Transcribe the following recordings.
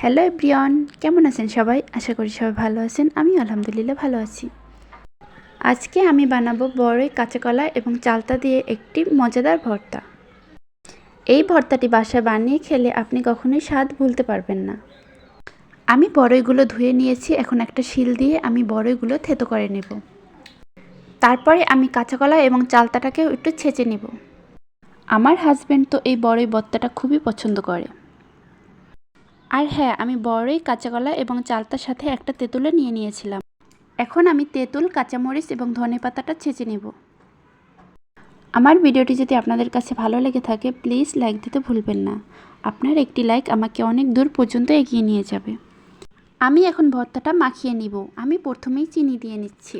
Hello everyone কেমন আছেন সবাই? আশা করি সবাই ভালো আছেন। আমি আলহামদুলিল্লাহ ভালো আছি। আজকে আমি বানাবো বড়ই কাঁচা কলা এবং চালতা দিয়ে একটি মজাদার ভর্তা। এই ভর্তাটি বাসায় বানিয়ে খেলে আপনি কখনোই স্বাদ ভুলতে পারবেন না। আমি বড়ইগুলো ধুয়ে নিয়েছি, এখন একটা শিল দিয়ে আমি বড়ইগুলো থেতো করে নেব। তারপরে আমি কাঁচা কলা এবং চালতাটাকেও একটু ছেঁচে নেব। আমার হাজব্যান্ড তো এই বড়ই ভর্তাটা খুবই পছন্দ করে। আর হ্যাঁ আমি বড়ই কাঁচাকলা এবং চালতার সাথে একটা তেঁতুলে নিয়ে নিয়েছিলাম। এখন আমি তেঁতুল, কাঁচামরিচ এবং ধনে পাতাটা ছেঁচে নেব। আমার ভিডিওটি যদি আপনাদের কাছে ভালো লেগে থাকে, প্লিজ লাইক দিতে ভুলবেন না। আপনার একটি লাইক আমাকে অনেক দূর পর্যন্ত এগিয়ে নিয়ে যাবে। আমি এখন ভর্তাটা মাখিয়ে নিব। আমি প্রথমেই চিনি দিয়ে নিচ্ছি।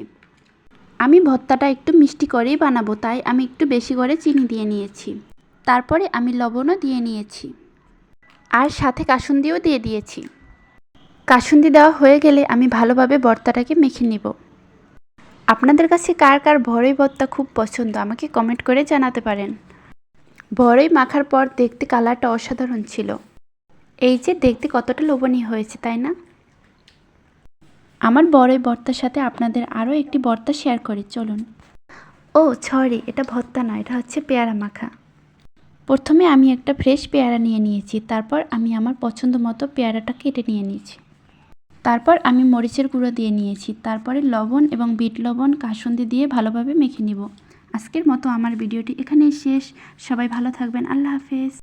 আমি ভর্তাটা একটু মিষ্টি করেই বানাবো, তাই আমি একটু বেশি করে চিনি দিয়ে নিয়েছি। তারপরে আমি লবণও দিয়ে নিয়েছি। আর সাথে কাসুন্দিও দিয়ে দিয়েছি। কাসুন্দি দেওয়া হয়ে গেলে আমি ভালোভাবে ভর্তাটাকে মেখে নিব। আপনাদের কাছে কার কার ভরই ভর্তা খুব পছন্দ আমাকে কমেন্ট করে জানাতে পারেন। বড়ই মাখার পর দেখতে কালারটা অসাধারণ ছিল। এই যে দেখতে কতটা লোভনীয় হয়েছে, তাই না? আমার বড়ই ভর্তার সাথে আপনাদের আরও একটি ভর্তা শেয়ার করি, চলুন। ও সরি এটা ভর্তা নয় এটা হচ্ছে পেয়ারা মাখা। প্রথমে আমি একটা ফ্রেশ পেয়ারা নিয়ে নিয়েছি, তারপর আমি আমার পছন্দ মতো পেয়ারাটা কেটে নিয়ে নিয়েছি। তারপর আমি মরিচের গুঁড়ো দিয়ে নিয়েছি, তারপরে লবণ এবং বিট লবণ কাসুন্দি দিয়ে ভালোভাবে মেখে নিব। আজকের মতো আমার ভিডিওটি এখানেই শেষ। সবাই ভালো থাকবেন। আল্লাহ হাফেজ।